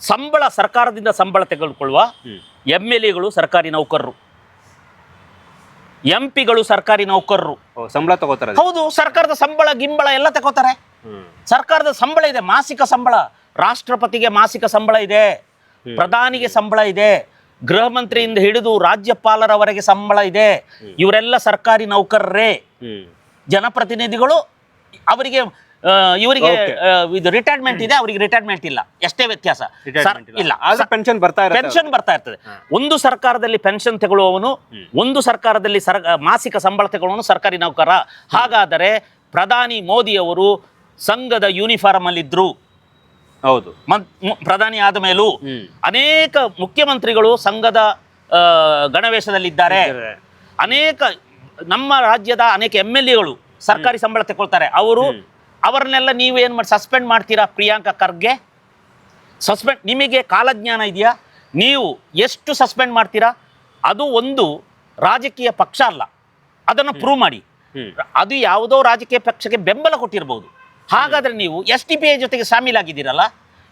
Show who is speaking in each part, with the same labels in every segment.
Speaker 1: ಸಂಬಳ ಸರ್ಕಾರದಿಂದ ಸಂಬಳ ತೆಗೆದುಕೊಳ್ಳುವ. ಎಂ ಎಲ್ ಎಗಳು ಸರ್ಕಾರಿ ನೌಕರರು. ಎಂ ಪಿಗಳು ಸರ್ಕಾರಿ ನೌಕರರು.
Speaker 2: ಸಂಬಳ ತಗೋತಾರೆ
Speaker 1: ಹೌದು ಸರ್ಕಾರದ ಸಂಬಳ ಗಿಂಬಳ ಎಲ್ಲ ತಗೋತಾರೆ. ಸರ್ಕಾರದ ಸಂಬಳ ಇದೆ ಮಾಸಿಕ ಸಂಬಳ. ರಾಷ್ಟ್ರಪತಿಗೆ ಮಾಸಿಕ ಸಂಬಳ ಇದೆ ಪ್ರಧಾನಿಗೆ ಸಂಬಳ ಇದೆ ಗೃಹ ಮಂತ್ರಿಯಿಂದ ಹಿಡಿದು ರಾಜ್ಯಪಾಲರವರೆಗೆ ಸಂಬಳ ಇದೆ. ಇವರೆಲ್ಲ ಸರ್ಕಾರಿ ನೌಕರರೇ. ಜನಪ್ರತಿನಿಧಿಗಳು ಅವರಿಗೆ ಇವರಿಗೆ. ಇದು ರಿಟೈರ್ಮೆಂಟ್ ಇದೆ ಅವರಿಗೆ ರಿಟೈರ್ಮೆಂಟ್ ಇಲ್ಲ. ಎಷ್ಟೇ ವ್ಯತ್ಯಾಸ. ಇಲ್ಲ.
Speaker 2: ಪೆನ್ಷನ್ ಬರ್ತಾ
Speaker 1: ಪೆನ್ಷನ್ ಬರ್ತಾ ಇರ್ತದೆ. ಒಂದು ಸರ್ಕಾರದಲ್ಲಿ ಪೆನ್ಷನ್ ತಗೊಳ್ಳುವವನು ಒಂದು ಸರ್ಕಾರದಲ್ಲಿ ಸರ್ ಮಾಸಿಕ ಸಂಬಳ ತಗೊಳ್ಳುವನು ಸರ್ಕಾರಿ ನೌಕರ. ಹಾಗಾದರೆ ಪ್ರಧಾನಿ ಮೋದಿಯವರು ಸಂಘದ ಯೂನಿಫಾರ್ಮ್ ಅಲ್ಲಿದ್ರು.
Speaker 2: ಹೌದು.
Speaker 1: ಪ್ರಧಾನಿ ಆದ ಮೇಲೂ ಅನೇಕ ಮುಖ್ಯಮಂತ್ರಿಗಳು ಸಂಘದ ಗಣವೇಶದಲ್ಲಿದ್ದಾರೆ. ಅನೇಕ ನಮ್ಮ ರಾಜ್ಯದ ಅನೇಕ ಎಂ ಎಲ್ ಎಗಳು ಸರ್ಕಾರಿ ಸಂಬಳ ತಗೊಳ್ತಾರೆ. ಅವರು ಅವರನ್ನೆಲ್ಲ ನೀವು ಏನು ಮಾಡಿ ಸಸ್ಪೆಂಡ್ ಮಾಡ್ತೀರಾ ಪ್ರಿಯಾಂಕಾ ಖರ್ಗೆ? ಸಸ್ಪೆಂಡ್ ನಿಮಗೆ ಕಾಲಜ್ಞಾನ ಇದೆಯಾ? ನೀವು ಎಷ್ಟು ಸಸ್ಪೆಂಡ್ ಮಾಡ್ತೀರಾ? ಅದು ಒಂದು ರಾಜಕೀಯ ಪಕ್ಷ ಅಲ್ಲ. ಅದನ್ನು ಪ್ರೂವ್ ಮಾಡಿ. ಅದು ಯಾವುದೋ ರಾಜಕೀಯ ಪಕ್ಷಕ್ಕೆ ಬೆಂಬಲ ಕೊಟ್ಟಿರ್ಬೋದು. ಹಾಗಾದರೆ ನೀವು ಎಸ್ ಟಿ ಪಿ ಐ ಜೊತೆಗೆ ಶಾಮೀಲಾಗಿದ್ದೀರಲ್ಲ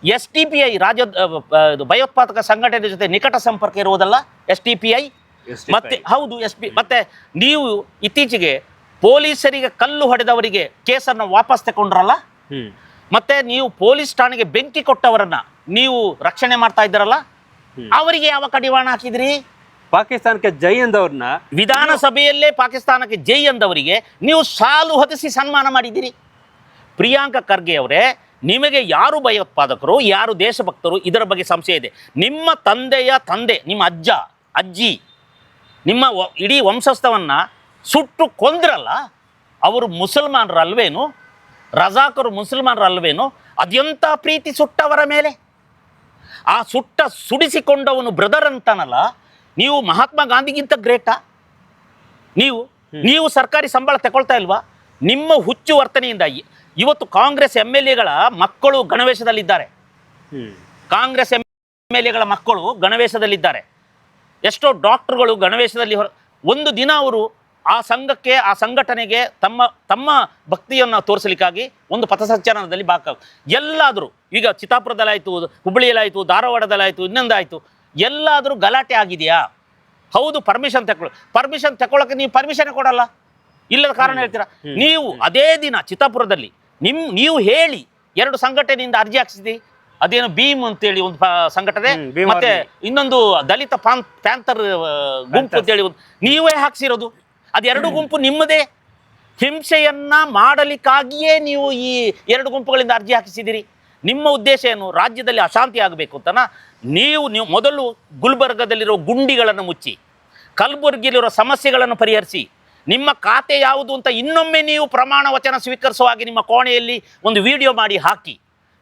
Speaker 1: ಎಸ್ ಟಿ ಪಿ ಐ ರಾಜ್ಯ ಭಯೋತ್ಪಾದಕ ಸಂಘಟನೆ ಜೊತೆ ನಿಕಟ ಸಂಪರ್ಕ ಇರುವುದಲ್ಲ ಎಸ್ ಟಿ ಪಿ ಐ. ಮತ್ತೆ ಹೌದು ಎಸ್ ಪಿ ಮತ್ತೆ ನೀವು ಇತ್ತೀಚೆಗೆ ಪೊಲೀಸರಿಗೆ ಕಲ್ಲು ಹೊಡೆದವರಿಗೆ ಕೇಸನ್ನು ವಾಪಸ್ ತಗೊಂಡ್ರಲ್ಲ? ಮತ್ತೆ ನೀವು ಪೊಲೀಸ್ ಠಾಣೆಗೆ ಬೆಂಕಿ ಕೊಟ್ಟವರನ್ನ ನೀವು ರಕ್ಷಣೆ ಮಾಡ್ತಾ ಇದ್ದಾರಲ್ಲ? ಅವರಿಗೆ ಯಾವ ಕಡಿವಾಣ ಹಾಕಿದ್ರಿ?
Speaker 2: ಪಾಕಿಸ್ತಾನಕ್ಕೆ ಜೈ ಅಂದವ್ರನ್ನ
Speaker 1: ವಿಧಾನಸಭೆಯಲ್ಲೇ ಪಾಕಿಸ್ತಾನಕ್ಕೆ ಜೈ ಅಂದವರಿಗೆ ನೀವು ಸಾಲು ಹೊದಿಸಿ ಸನ್ಮಾನ ಮಾಡಿದ್ದೀರಿ. ಪ್ರಿಯಾಂಕ ಖರ್ಗೆ ಅವರೇ ನಿಮಗೆ ಯಾರು ಭಯೋತ್ಪಾದಕರು ಯಾರು ದೇಶಭಕ್ತರು ಇದರ ಬಗ್ಗೆ ಸಂಶಯ ಇದೆ. ನಿಮ್ಮ ತಂದೆಯ ತಂದೆ ನಿಮ್ಮ ಅಜ್ಜ ಅಜ್ಜಿ ನಿಮ್ಮ ಇಡೀ ವಂಶಸ್ಥವನ್ನು ಸುಟ್ಟು ಕೊಂದ್ರಲ್ಲ ಅವರು ಮುಸಲ್ಮಾನರಲ್ವೇನು? ರಜಾಕರು ಮುಸಲ್ಮಾನರಲ್ವೇನು? ಅದೆಂಥ ಪ್ರೀತಿ ಸುಟ್ಟವರ ಮೇಲೆ. ಆ ಸುಟ್ಟ ಸುಡಿಸಿಕೊಂಡವನು ಬ್ರದರ್ ಅಂತಾನಲ್ಲ ನೀವು ಮಹಾತ್ಮ ಗಾಂಧಿಗಿಂತ ಗ್ರೇಟಾ? ನೀವು ನೀವು ಸರ್ಕಾರಿ ಸಂಬಳ ತಗೊಳ್ತಾ ಇಲ್ವಾ? ನಿಮ್ಮ ಹುಚ್ಚು ವರ್ತನೆಯಿಂದ ಇವತ್ತು ಕಾಂಗ್ರೆಸ್ ಎಂ ಎಲ್ ಎಗಳ ಮಕ್ಕಳು ಗಣವೇಶದಲ್ಲಿದ್ದಾರೆ. ಕಾಂಗ್ರೆಸ್ ಎಂ ಎಲ್ ಎಗಳ ಮಕ್ಕಳು ಗಣವೇಶದಲ್ಲಿದ್ದಾರೆ. ಎಷ್ಟೋ ಡಾಕ್ಟರ್ಗಳು ಗಣವೇಶದಲ್ಲಿ ಹೊರ ಒಂದು ದಿನ ಅವರು ಆ ಸಂಘಕ್ಕೆ ಆ ಸಂಘಟನೆಗೆ ತಮ್ಮ ತಮ್ಮ ಭಕ್ತಿಯನ್ನು ತೋರಿಸಲಿಕ್ಕಾಗಿ ಒಂದು ಪಥಸಂಚಲನದಲ್ಲಿ ಭಾಗ ಎಲ್ಲಾದರೂ ಈಗ ಚಿತ್ತಾಪುರದಲ್ಲಾಯಿತು ಹುಬ್ಬಳ್ಳಿಯಲ್ಲಾಯಿತು ಧಾರವಾಡದಲ್ಲಾಯಿತು ಇನ್ನೊಂದಾಯಿತು ಎಲ್ಲಾದರೂ ಗಲಾಟೆ ಆಗಿದೆಯಾ? ಹೌದು ಪರ್ಮಿಷನ್ ತಗೊಳ್ಳಿ ಪರ್ಮಿಷನ್ ತಗೊಳ್ಳೋಕೆ ನೀವು ಪರ್ಮಿಷನ್ ಕೊಡಲ್ಲ. ಇಲ್ಲದ ಕಾರಣ ಹೇಳ್ತೀರಾ? ನೀವು ಅದೇ ದಿನ ಚಿತ್ತಾಪುರದಲ್ಲಿ ನಿಮ್ ನೀವು ಹೇಳಿ ಎರಡು ಸಂಘಟನೆಯಿಂದ ಅರ್ಜಿ ಹಾಕ್ಸಿದಿ ಅದೇನು ಭೀಮ್ ಅಂತೇಳಿ ಒಂದು ಸಂಘಟನೆ ಮತ್ತೆ ಇನ್ನೊಂದು ದಲಿತ ಪಾನ್ ಪ್ಯಾಂಥರ್ ಗುಂಪು ಅಂತೇಳಿ ಒಂದು ನೀವೇ ಹಾಕ್ಸಿರೋದು. ಅದೆರಡು ಗುಂಪು ನಿಮ್ಮದೇ. ಹಿಂಸೆಯನ್ನ ಮಾಡಲಿಕ್ಕಾಗಿಯೇ ನೀವು ಈ ಎರಡು ಗುಂಪುಗಳಿಂದ ಅರ್ಜಿ ಹಾಕಿಸಿದಿರಿ. ನಿಮ್ಮ ಉದ್ದೇಶ ಏನು? ರಾಜ್ಯದಲ್ಲಿ ಅಶಾಂತಿ ಆಗಬೇಕು ಅಂತನಾ? ನೀವು ನೀವು ಮೊದಲು ಗುಲ್ಬರ್ಗದಲ್ಲಿರೋ ಗುಂಡಿಗಳನ್ನು ಮುಚ್ಚಿ ಕಲ್ಬುರ್ಗಿಯಲ್ಲಿರೋ ಸಮಸ್ಯೆಗಳನ್ನು ಪರಿಹರಿಸಿ ನಿಮ್ಮ ಖಾತೆ ಯಾವುದು ಅಂತ ಇನ್ನೊಮ್ಮೆ ನೀವು ಪ್ರಮಾಣ ವಚನ ಸ್ವೀಕರಿಸುವ ಹಾಗೆ ನಿಮ್ಮ ಕೋಣೆಯಲ್ಲಿ ಒಂದು ವಿಡಿಯೋ ಮಾಡಿ ಹಾಕಿ.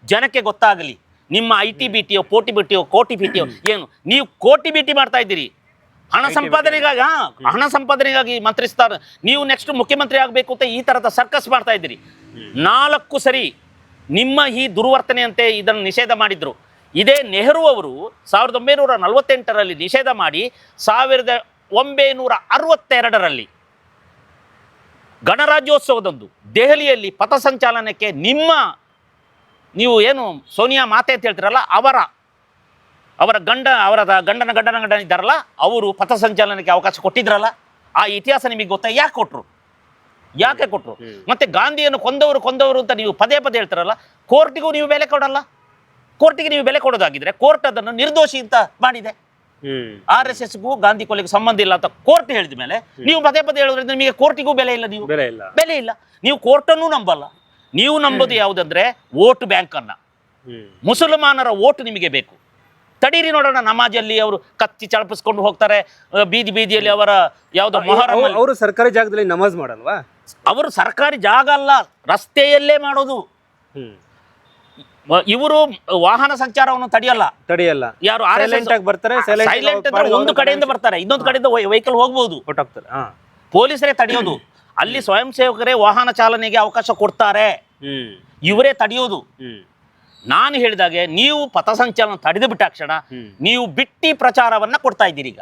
Speaker 1: ಜನಕ್ಕೆ ಗೊತ್ತಾಗಲಿ ನಿಮ್ಮ ಐ ಟಿ ಬಿ ಟಿಯೋ ಕೋಟಿ ಬಿ ಟಿಯೋ ಕೋಟಿ ಬಿ ಟಿಯೋ ಏನು? ನೀವು ಕೋಟಿ ಬಿ ಟಿ ಮಾಡ್ತಾ ಇದ್ದೀರಿ. ಹಣ ಸಂಪಾದನೆಗಾಗಿ ಹಣ ಸಂಪಾದನೆಗಾಗಿ ಮಂತ್ರಿಸ್ತಾರೆ. ನೀವು ನೆಕ್ಸ್ಟ್ ಮುಖ್ಯಮಂತ್ರಿ ಆಗಬೇಕು ಅಂತ ಈ ತರದ ಸರ್ಕಸ್ ಮಾಡ್ತಾ ಇದ್ದೀರಿ. ನಾಲ್ಕು ಸರಿ ನಿಮ್ಮ ಈ ದುರ್ವರ್ತನೆಯಂತೆ ಇದನ್ನು ನಿಷೇಧ ಮಾಡಿದ್ರು. ಇದೇ ನೆಹರು ಅವರು ಸಾವಿರದ ಒಂಬೈನೂರ ನಲವತ್ತೆಂಟರಲ್ಲಿ ನಿಷೇಧ ಮಾಡಿ ಸಾವಿರದ ಒಂಬೈನೂರ ಅರವತ್ತೆರಡರಲ್ಲಿ ಗಣರಾಜ್ಯೋತ್ಸವದಂದು ದೆಹಲಿಯಲ್ಲಿ ಪಥಸಂಚಾಲನಕ್ಕೆ ನಿಮ್ಮ ನೀವು ಏನು ಸೋನಿಯಾ ಮಾತೆ ಅಂತ ಹೇಳ್ತೀರಲ್ಲ ಅವರ ಅವರ ಗಂಡ ಅವರ ಗಂಡನ ಗಂಡನ ಗಂಡನ ಇದ್ದಾರಲ್ಲ ಅವರು ಪಥಸಂಚಾಲನಕ್ಕೆ ಅವಕಾಶ ಕೊಟ್ಟಿದ್ರಲ್ಲ ಆ ಇತಿಹಾಸ ನಿಮಗೆ ಗೊತ್ತಾ? ಯಾಕೆ ಕೊಟ್ಟರು ಯಾಕೆ ಕೊಟ್ಟರು ಮತ್ತೆ ಗಾಂಧಿಯನ್ನು ಕೊಂದವರು ಕೊಂದವರು ಅಂತ ನೀವು ಪದೇ ಪದೇ ಹೇಳ್ತಾರಲ್ಲ ಕೋರ್ಟಿಗೂ ನೀವು ಬೆಲೆ ಕೊಡಲ್ಲ. ಕೋರ್ಟಿಗೆ ನೀವು ಬೆಲೆ ಕೊಡೋದಾಗಿದ್ರೆ ಕೋರ್ಟ್ ಅದನ್ನು ನಿರ್ದೋಷಿ ಅಂತ ಮಾಡಿದೆ. ಆರ್ ಎಸ್ ಎಸ್ಗೂ ಗಾಂಧಿ ಕೊಲೆಗೂ ಸಂಬಂಧ ಇಲ್ಲ ಅಂತ ಕೋರ್ಟ್ ಹೇಳಿದ ಮೇಲೆ ನೀವು ಪದೇ ಪದೇ ಹೇಳೋದ್ರಿಂದ ನಿಮಗೆ ಕೋರ್ಟಿಗೂ ಬೆಲೆ ಇಲ್ಲ ನೀವು.
Speaker 2: ಬೆಲೆ ಇಲ್ಲ.
Speaker 1: ಬೆಲೆ ಇಲ್ಲ. ನೀವು ಕೋರ್ಟನ್ನು ನಂಬಲ್ಲ. ನೀವು ನಂಬೋದು ಯಾವುದಂದ್ರೆ ವೋಟ್ ಬ್ಯಾಂಕ್ ಅನ್ನ ಮುಸಲ್ಮಾನರ ವೋಟ್ ನಿಮಗೆ ಬೇಕು. ತಡೀರಿ ನೋಡೋಣ ನಮಾಜಲ್ಲಿ ಅವರು ಕತ್ತಿ ಚಳಪಿಸ್ಕೊಂಡು ಹೋಗ್ತಾರೆ ಬೀದಿ ಬೀದಿಯಲ್ಲಿ ಅವರ ಯಾವುದೋ ಮೊಹರಂ
Speaker 2: ಅವರು ಸರ್ಕಾರಿ ಜಾಗದಲ್ಲಿ ನಮಾಜ್ ಮಾಡಲ್ವಾ?
Speaker 1: ಅವರು ಸರ್ಕಾರಿ ಜಾಗ ಅಲ್ಲ ರಸ್ತೆಯಲ್ಲೇ ಮಾಡೋದು. ಇವರು ವಾಹನ ಸಂಚಾರವನ್ನು ತಡೆಯಲ್ಲ.
Speaker 2: ತಡೆಯಲ್ಲ.
Speaker 1: ಯಾರು
Speaker 2: ಸೈಲೆಂಟ್ ಆಗಿ ಬರ್ತಾರೆ,
Speaker 1: ಸೈಲೆಂಟ್ ಒಂದು ಕಡೆಯಿಂದ ಬರ್ತಾರೆ ಇನ್ನೊಂದು ಕಡೆಯಿಂದ ವೆಹಿಕಲ್ ಹೋಗ್ಬೋದು. ಪೊಲೀಸರೇ ತಡೆಯೋದು. ಅಲ್ಲಿ ಸ್ವಯಂ ಸೇವಕರೇ ವಾಹನ ಚಾಲನೆಗೆ ಅವಕಾಶ ಕೊಡ್ತಾರೆ.
Speaker 2: ಹ್ಮ್.
Speaker 1: ಇವರೇ ತಡೆಯೋದು.
Speaker 2: ಹ್ಮ್.
Speaker 1: ನಾನು ಹೇಳಿದಾಗೆ ನೀವು ಪಥಸಂಚಲನ ತಡೆದು ಬಿಟ್ಟ ಕ್ಷಣ ನೀವು ಬಿಟ್ಟಿ ಪ್ರಚಾರವನ್ನ ಕೊಡ್ತಾ ಇದ್ದೀರಿ ಈಗ.